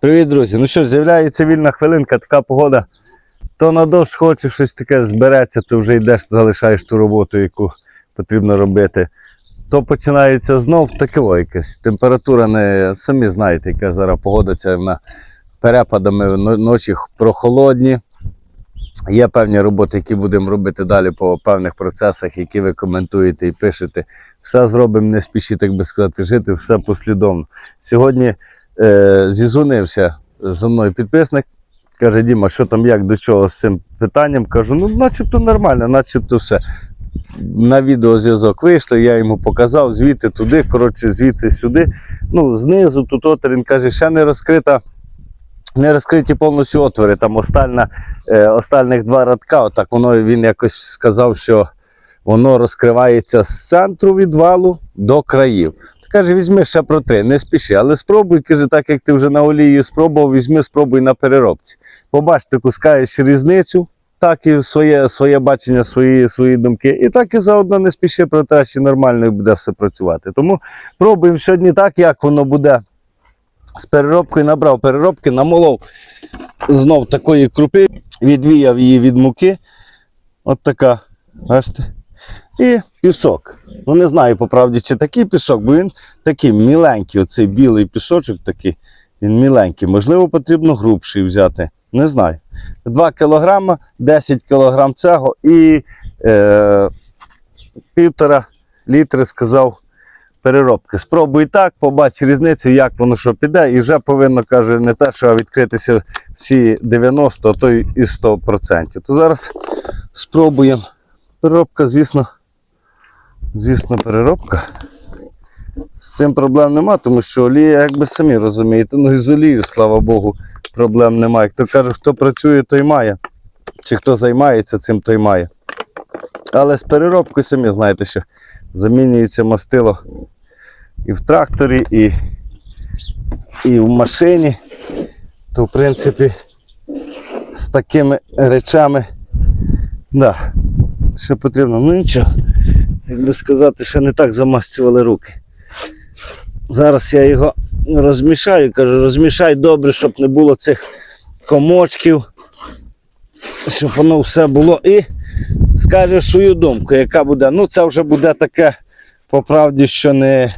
Привіт, друзі. Ну що з'являється вільна хвилинка, така погода. То надовж хочеш щось таке збереться, то вже йдеш, залишаєш ту роботу, яку потрібно робити. То починається знов таке о, якась. Температура не самі знаєте, яка зараз погода ця вона перепадами ночі прохолодні. Є певні роботи, які будемо робити далі по певних процесах, які ви коментуєте і пишете. Все зробимо, не спішіть, так би сказати, жити, все послідовно. Сьогодні е, зізвонився зі мною підписник. Каже, Діма, що там, як до чого з цим питанням? Кажу, ну начебто нормально, начебто все. На відеозв'язок вийшли, я йому показав, звідти туди, коротше, звідси сюди. Ну, знизу, тут отвір, він каже, ще не розкрита, не розкриті повністю отвори. Там остальна, е, остальних два радка. Отак воно він якось сказав, що воно розкривається з центру відвалу до країв. Каже, візьми ще про три, не спіши, але спробуй, каже, так як ти вже на олії спробував, візьми, спробуй на переробці. Побач, ти кускаєш різницю, так і своє, своє бачення, свої, свої думки. І так і заодно не спіши про те, що нормально буде все працювати. Тому пробуємо сьогодні так, як воно буде з переробкою. Набрав переробки, намолов знов такої крупи, відвіяв її від муки. От така, бачите? І пісок. Ну не знаю по правді, чи такий пісок, бо він такий міленький, оцей білий пісочок такий, він міленький. Можливо, потрібно грубший взяти. Не знаю. 2 кг, 10 кг цього і е, півтора літри сказав переробки. Спробуй так, побач різницю, як воно що піде, і вже повинно, каже, не те, що відкритися всі 90, а то і 100%. То зараз спробуємо. Переробка, звісно, звісно, переробка. З цим проблем нема, тому що олія, як би самі розумієте, ну і з олією, слава Богу, проблем немає. Як то каже, хто працює, той має. Чи хто займається цим, той має. Але з переробкою самі знаєте, що замінюється мастило і в тракторі, і, і в машині. То, в принципі, з такими речами, да, ще потрібно. Ну нічого, як би сказати, ще не так замастювали руки. Зараз я його розмішаю, кажу, розмішай добре, щоб не було цих комочків, щоб воно все було і скажеш свою думку, яка буде. Ну, це вже буде таке, по правді, що не,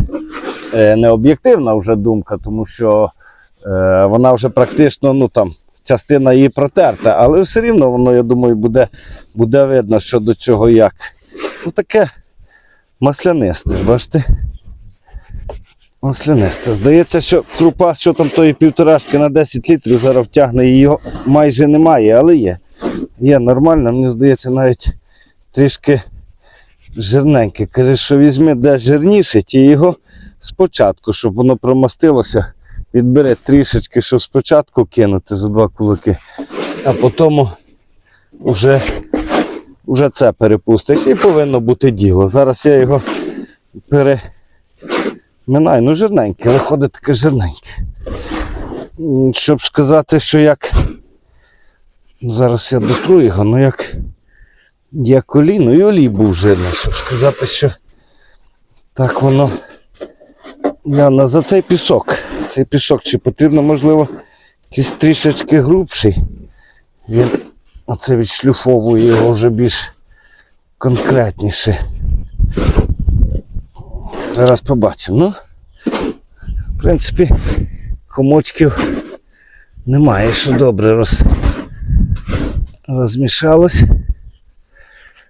е, не об'єктивна вже думка, тому що е, вона вже практично, ну там, частина її протерта, але все рівно воно, я думаю, буде, буде видно, що до чого як. Ну таке маслянисте, бачите? Маслянисте. Здається, що крупа, що там тої півторашки на 10 літрів зараз втягне, її майже немає, але є. Є нормально, мені здається, навіть трішки жирненьке. Каже, що візьми де жирніше, ті його спочатку, щоб воно промастилося. Відбери трішечки, щоб спочатку кинути за два кулаки, а потім вже, вже це перепустиш і повинно бути діло. Зараз я його переминаю. Ну, жирненьке, виходить таке жирненьке. Щоб сказати, що як. Ну, Зараз я дотру його, ну як. Як коліно, і олій був жирний, щоб сказати, що так воно. Яна, за цей пісок. Цей пісок, чи потрібно, можливо, якийсь трішечки грубший. Він оце відшлюфовує його вже більш конкретніше. Зараз побачимо. Ну, в принципі, комочків немає, що добре роз... розмішалось.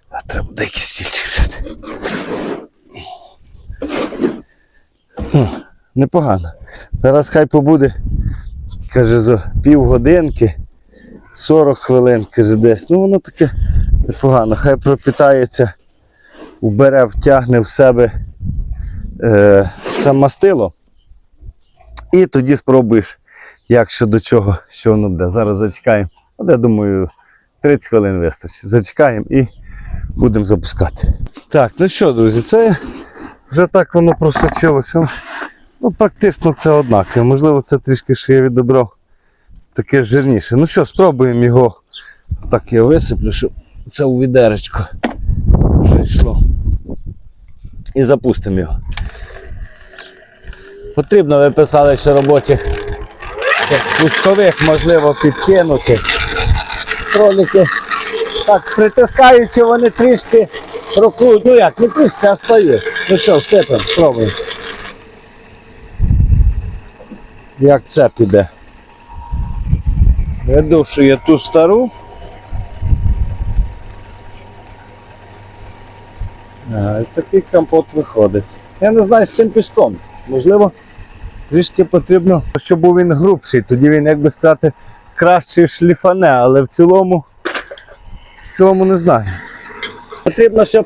А треба буде якийсь стільчик взяти. Непогано. Зараз хай побуде, каже, за півгодинки, 40 хвилин, десь. Ну воно таке непогано. Хай пропітається, вбере, втягне в себе е, це мастило. І тоді спробуєш, як що до чого, що воно буде. Зараз зачекаємо. От я думаю, 30 хвилин вистачить. Зачекаємо і будемо запускати. Так, ну що, друзі, це вже так воно просочилося. Ну, практично це однаково. Можливо, це трішки ще я відобрав таке жирніше. Ну що, спробуємо його. Так я висиплю, щоб це у відеречко вже. І запустимо його. Потрібно, ви писали, що робочих пускових можливо підкинути. Кролики так притискаючи, вони трішки прокрутять. Ну як, не трішки, а стають. Ну що, всипемо, спробуємо. Як це піде? Видушує ту стару. А, і такий компот виходить. Я не знаю з цим піском. Можливо, трішки потрібно, щоб був він грубший, тоді він, як би сказати, краще шліфане, але в цілому, в цілому не знаю. Потрібно, щоб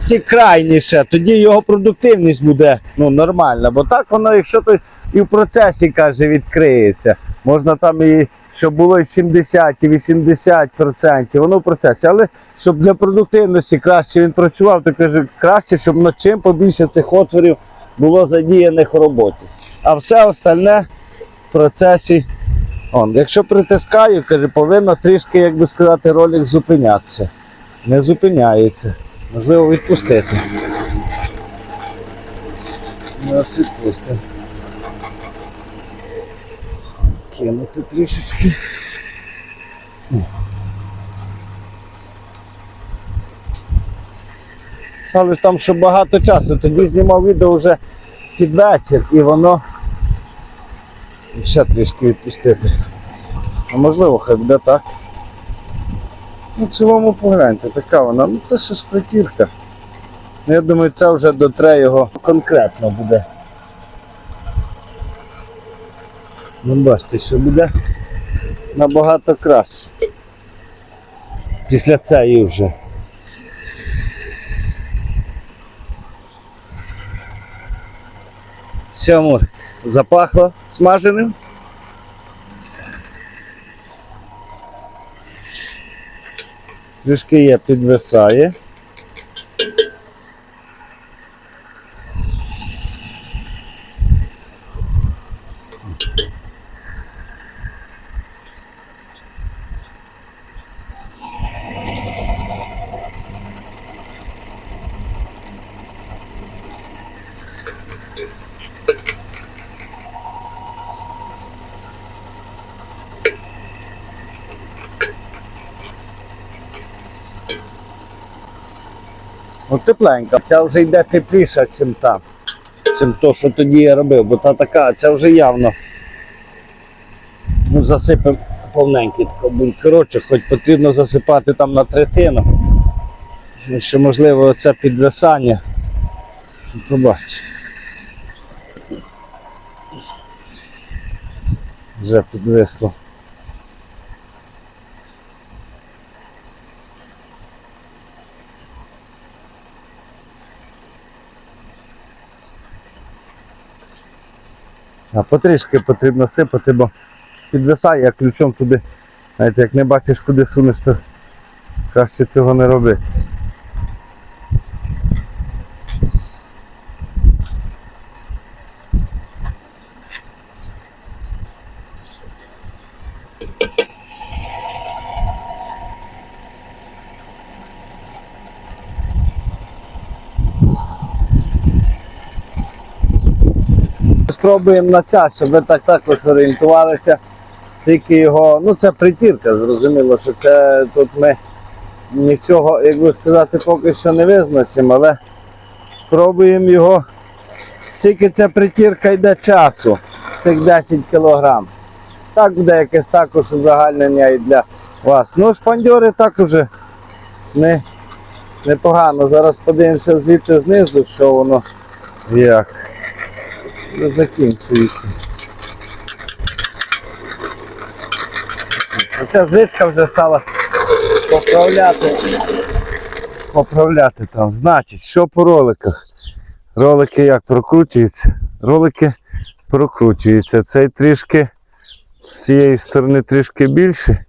ці крайніше, тоді його продуктивність буде ну, нормальна. Бо так воно, якщо то і в процесі каже, відкриється. Можна там і щоб було і 70, і 80%, воно в процесі. Але щоб для продуктивності краще він працював, то каже, краще, щоб на чим побільше цих отворів було задіяних в роботі. А все остальне в процесі. Он, якщо притискаю, каже, повинно трішки, як би сказати, ролик зупинятися. Не зупиняється. Можливо, відпустити. Нас відпустимо. Кинути трішечки. Але там ще багато часу. Тоді знімав відео вже під вечір і воно ще трішки відпустити. А можливо, хай буде так. Ну, в цілому погляньте, така вона. Ну це ще ж притірка. Ну, я думаю, це вже дотре його конкретно буде. Ну, бачите, що буде набагато краще. Після цієї вже. Сьому запахло смаженим. Трішки є, підвисає. Ну, тепленька. Ця вже йде тепліша, чим та, чим то, що тоді я робив, бо та така, ця вже явно ну, засипемо повненький. Коротше, хоч потрібно засипати там на третину. Тому що можливо це підвисання. Ну, Побач. Вже підвисло. Потрішки потрібно сипати, бо підвисає, а ключом туди. Знаєте, як не бачиш, куди сунеш, то краще цього не робити. Спробуємо на час, щоб ви так також орієнтувалися, скільки його. Ну це притірка, зрозуміло, що це тут ми нічого, як би сказати, поки що не визначимо, але спробуємо його, скільки ця притірка йде часу, цих 10 кг. Так буде якесь також узагальнення і для вас. Ну, шпандьори також не, непогано. Зараз подивимося звідти знизу, що воно як закінчується. Оця звичка вже стала поправляти. Поправляти там. Значить, що по роликах? Ролики як прокручуються? Ролики прокручуються. Цей трішки з цієї сторони трішки більше,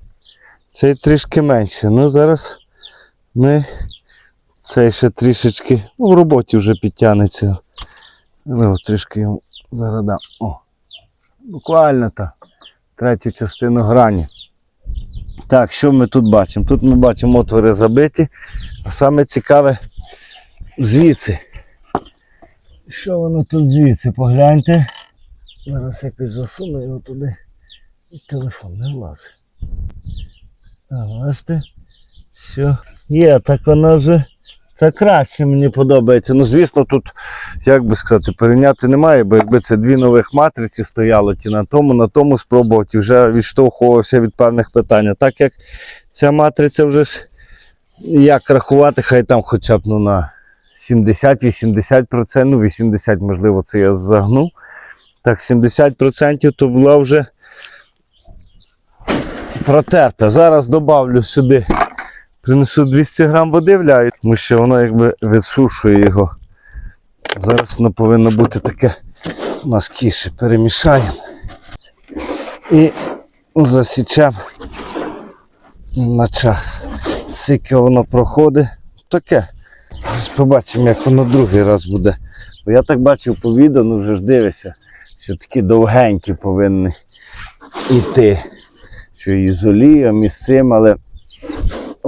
цей трішки менше. Ну зараз ми цей ще трішечки, ну в роботі вже підтягнеться. Трішки йому зараз. О, буквально та третю частину грані. Так, що ми тут бачимо? Тут ми бачимо отвори забиті, а саме цікаве звідси. Що воно тут звідси? Погляньте, Зараз якось засуну його туди і телефон не влазить. А, бачите? Що? Є, так вона вже. Це краще мені подобається. Ну, звісно, тут, як би сказати, порівняти немає, бо якби це дві нових матриці стояло, ті на тому, на тому спробувати, вже відштовхувався від певних питань. Так як ця матриця вже ж як рахувати, хай там хоча б ну, на 70-80%, ну 80% можливо, це я загнув. Так, 70% то була вже протерта. Зараз добавлю сюди, принесу 200 грам води вляю, тому що воно якби відсушує його. Зараз воно повинно бути таке маскіше. Перемішаємо і засічемо на час. Скільки воно проходить, таке. Зараз побачимо, як воно другий раз буде. Бо я так бачив по відео, ну вже ж дивишся, що такі довгенькі повинні йти. Що і з олієм, і але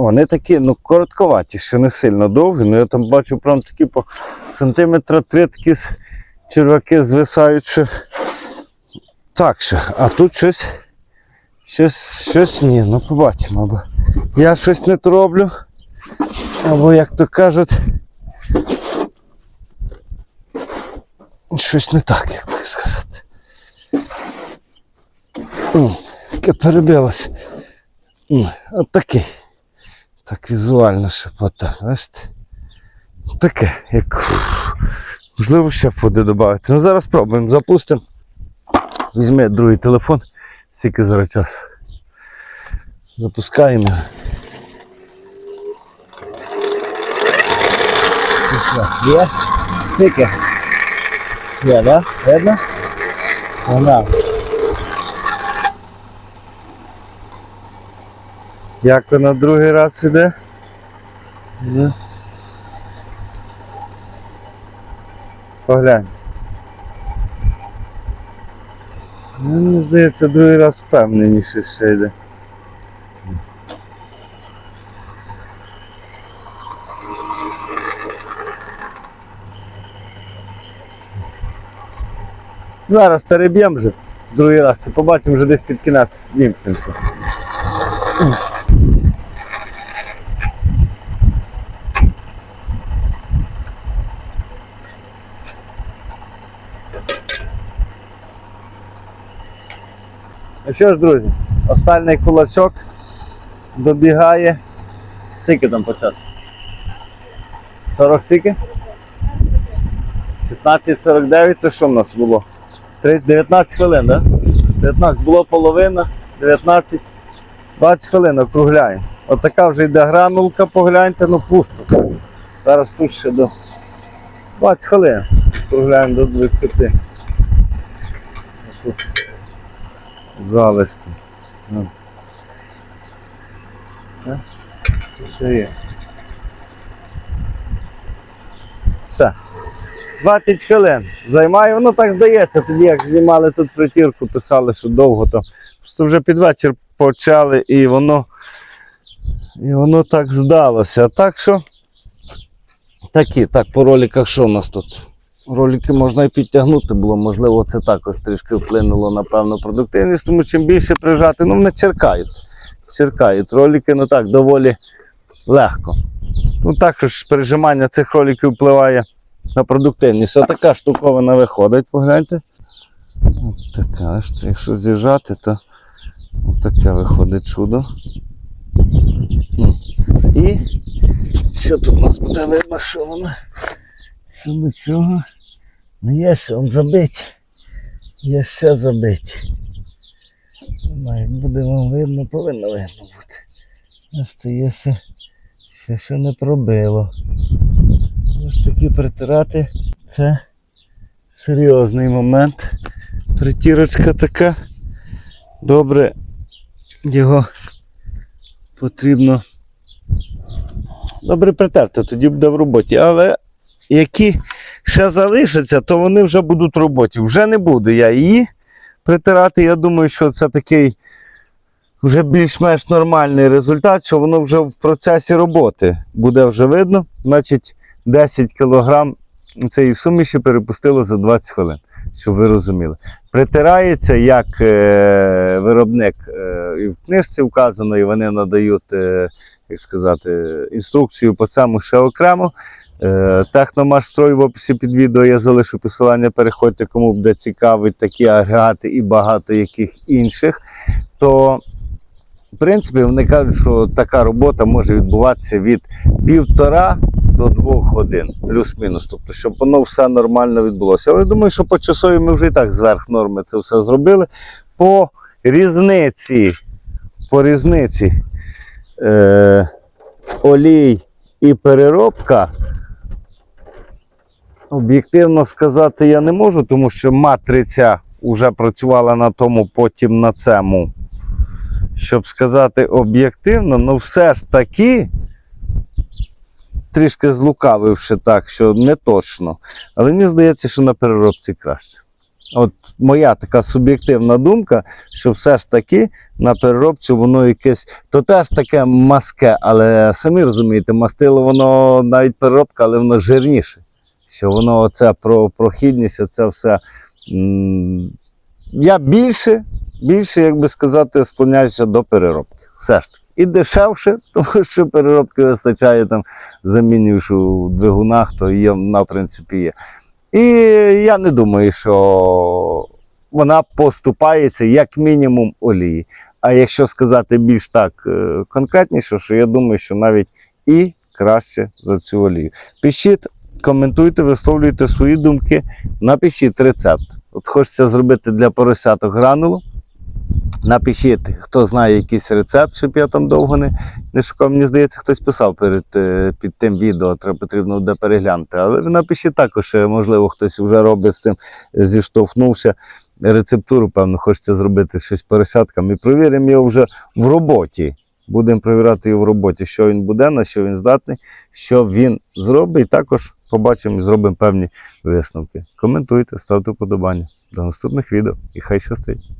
вони такі, ну, коротковаті, що не сильно довгі. Ну я там бачу прям такі по сантиметра три такі черваки звисають. Що... Так що, а тут щось, щось, щось ні, ну побачимо. Або я щось не то роблю, або, як то кажуть, щось не так, як би сказати. Таке перебилось. От такий. Так візуально ще отак, бачите? Таке, як. Можливо, ще води додати. Ну зараз спробуємо, запустимо. Візьми другий телефон, скільки зараз час. Запускаємо. Є? Скільки? Є, да? Видно? Вона. Як вона другий раз іде? Ну. Поглянь. Ну, мені здається, другий раз впевненіше ще йде. Зараз переб'ємо вже другий раз. Це побачимо вже десь під кінець вімкнемося. Ну що ж, друзі, останній кулачок добігає. Скільки там по часу? 40 скільки? 16.49 це що в нас було? 19 хвилин? Да? 19 було половина, 19, 20 хвилин округляємо. Отака вже йде гранулка, погляньте, ну пусто. Зараз тут ще до 20 хвилин. Округляємо до 20. Тут залишки. Ну. Все. Ще є? Все. 20 хвилин. Займає, воно так здається, тоді як знімали тут притірку, писали, що довго там. Просто вже під вечір почали і воно, і воно так здалося. Так що такі, так, по роликах що в нас тут? Ролики можна і підтягнути було, можливо, це також трішки вплинуло на певну продуктивність, тому чим більше прижати, ну вони черкають. Черкають. Ролики, ну так, доволі легко. Ну також прижимання цих роликів впливає на продуктивність. Отака штуковина виходить, погляньте. От така, якщо з'їжджати, то таке виходить чудо. І що тут у нас буде видно? Що до чого? Ну є ще он забить. Є ще забить. Має буде вам видно, повинно видно бути. Ось то є ще, ще, ще не пробило. Ось такі притирати це серйозний момент. Притірочка така. Добре його потрібно добре притерти, тоді буде в роботі. Але які ще залишаться, то вони вже будуть в роботі. Вже не буду я її притирати. Я думаю, що це такий вже більш-менш нормальний результат, що воно вже в процесі роботи буде вже видно. Значить, 10 кг цієї суміші перепустило за 20 хвилин, щоб ви розуміли. притирається, як е, виробник е, в книжці вказано, і вони надають, е, як сказати, інструкцію по цьому ще окремо. Е, Техномашстрой в описі під відео я залишу посилання. Переходьте, кому буде цікавить такі агрегати і багато яких інших. То, в принципі, вони кажуть, що така робота може відбуватися від півтора до двох годин, плюс-мінус. Тобто, щоб воно все нормально відбулося. Але думаю, що по часові ми вже і так зверх норми це все зробили. По різниці, по різниці е, олій і переробка. Об'єктивно сказати я не можу, тому що матриця вже працювала на тому, потім на цьому. Щоб сказати об'єктивно, ну все ж таки, трішки злукавивши так, що не точно. Але мені здається, що на переробці краще. От моя така суб'єктивна думка, що все ж таки на переробці воно якесь, то теж таке маске, але самі розумієте, мастило воно навіть переробка, але воно жирніше. Що воно оце про прохідність, оце все. Я більше, більше, як би сказати, склоняюся до переробки. Все ж таки. І дешевше, тому що переробки вистачає там, замінюєш у двигунах, то є, в принципі, є. І я не думаю, що вона поступається як мінімум олії. А якщо сказати більш так е, конкретніше, що я думаю, що навіть і краще за цю олію. Пишіть, коментуйте, висловлюйте свої думки, напишіть рецепт. От хочеться зробити для поросяток гранулу. Напишіть, хто знає якийсь рецепт, щоб я там довго не, не шукав. Мені здається, хтось писав перед, е, під тим відео, треба потрібно буде переглянути. Але напишіть також, е, можливо, хтось вже робить з цим, зіштовхнувся. Рецептуру, певно, хочеться зробити щось з поросятками. І провіримо його вже в роботі. Будемо перевіряти його в роботі, що він буде, на що він здатний, що він зробить. І також побачимо і зробимо певні висновки. Коментуйте, ставте вподобання. До наступних відео і хай щастить!